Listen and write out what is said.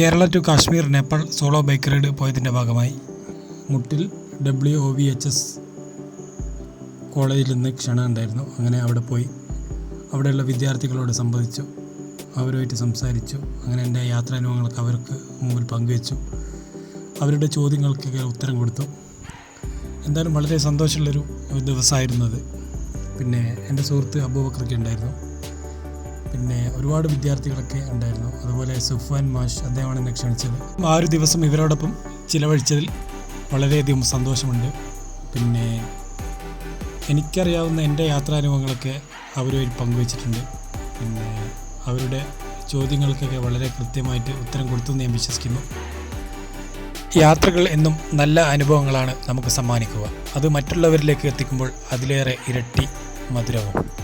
Kerala to Kashmir Nepal solo bike ride പോയതിന്റെ ഭാഗമായി. Muttil W O V H S കോളേജിൽ നിന്ന് ക്ഷണം ഉണ്ടായിരുന്നു. അങ്ങനെ അവിടെ പോയി. അവിടെയുള്ള വിദ്യാർത്ഥികളോട് സംവദിച്ചു. അവരുമായിട്ട് സംസാരിച്ചു. അങ്ങനെ എന്റെ യാത്രാനുഭവങ്ങളൊക്കെ അവർക്ക് മുമ്പിൽ പങ്കുവച്ചു. അവരുടെ ചോദ്യങ്ങൾക്കൊക്കെ ഉത്തരം കൊടുത്തു. എന്തായാലും വളരെ സന്തോഷമുള്ളൊരു ദിവസമായിരുന്നു അത് പിന്നെ എന്റെ സുഹൃത്ത് അബൂബക്കറൊക്കെ ഉണ്ടായിരുന്നു. പിന്നെ ഒരുപാട് വിദ്യാർത്ഥികളൊക്കെ ഉണ്ടായിരുന്നു. അതുപോലെ സുഫാൻ മാഷ് അദ്ദേഹമാണ് എന്നെ ക്ഷണിച്ചത്. ആ ഒരു ദിവസം ഇവരോടൊപ്പം ചിലവഴിച്ചതിൽ വളരെയധികം സന്തോഷമുണ്ട്. പിന്നെ എനിക്കറിയാവുന്ന എന്റെ യാത്രാനുഭവങ്ങളൊക്കെ അവരുമായി പങ്കുവച്ചിട്ടുണ്ട്. പിന്നെ അവരുടെ ചോദ്യങ്ങൾക്കൊക്കെ വളരെ കൃത്യമായിട്ട് ഉത്തരം കൊടുത്തു എന്ന് ഞാൻ വിശ്വസിക്കുന്നു. യാത്രകൾ എന്നും നല്ല അനുഭവങ്ങളാണ് നമുക്ക് സമ്മാനിക്കുക. അത് മറ്റുള്ളവരിലേക്ക് എത്തിക്കുമ്പോൾ അതിലേറെ ഇരട്ടി മധുരവും.